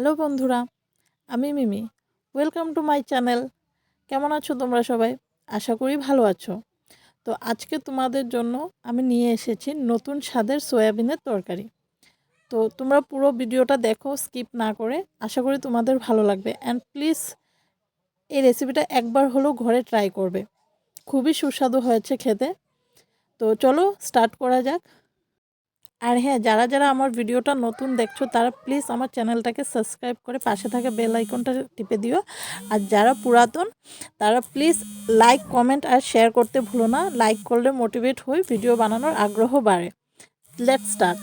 Hello বন্ধুরা, আমি Mimi. Welcome to my channel কেমন আছো তোমরা সবাই? আশা করি ভালো আছো। তো আজকে তোমাদের জন্য আমি নিয়ে এসেছি নতুন স্বাদের সয়াবিনের তরকারি। তো তোমরা পুরো ভিডিওটা দেখো স্কিপ না করে। আশা করি তোমাদের ভালো লাগবে। অ্যান্ড প্লিজ এই রেসিপিটা একবার হলেও ঘরে ট্রাই করবে। খুবই সুস্বাদু হয়েছে খেতে। তো চলো স্টার্ট করা যাক। আর হ্যাঁ যারা যারা আমার ভিডিওটা নতুন দেখছ, তারা প্লিজ আমার চ্যানেলটাকে সাবস্ক্রাইব করে পাশে থাকা বেল আইকনটা টিপে দিও। আর যারা পুরাতন, তারা প্লিজ লাইক কমেন্ট আর শেয়ার করতে ভুলো না। লাইক করলে মোটিভেট হই ভিডিও বানানোর আগ্রহ বাড়ে। লেট স্টার্ট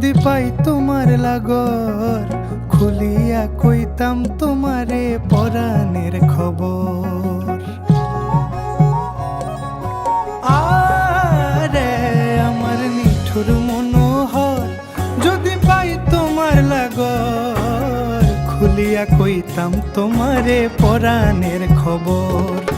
যদি পাই তোমার লাগর, খুলিয়া কইতাম তোমারে পরাণের খবর। আরে আমার মিঠুর মনোহর, যদি পাই তোমার লাগর, খুলিয়া কইতাম তোমারে পরাণের খবর।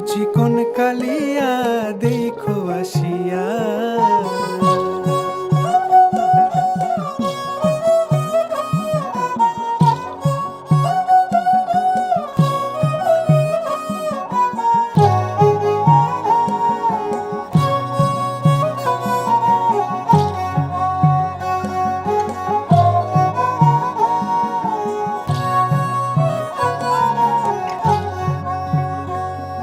চিকন কালিয়া দেখো আসিয়া।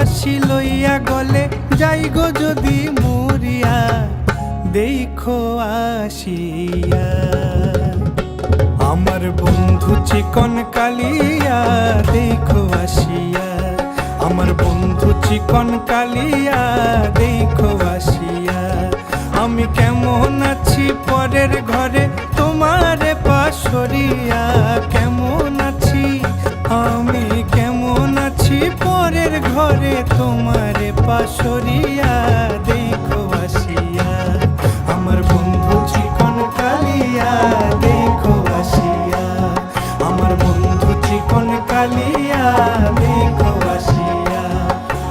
ফাঁসি লইয়া গলে, যাই গো যদি মরিয়া, দেখো আসিয়া। আমার বন্ধু চিকন কালিয়া, দেখো আসিয়া। আমার বন্ধু চিকন কালিয়া, দেখো আসিয়া। আমি কেমন আছি পাশরিয়া দেখো আসিয়া। আমার বন্ধু চিকন কালিয়া দেখো আসিয়া। আমার বন্ধু চিকন কালিয়া দেখো আসিয়া।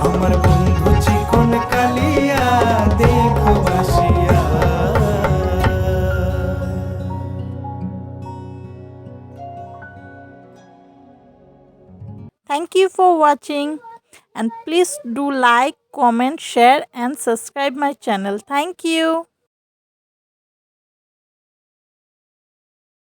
আমার বন্ধু চিকন কালিয়া দেখো আসিয়া। Thank you for watching and please do like, comment, share and subscribe my channel. Thank you.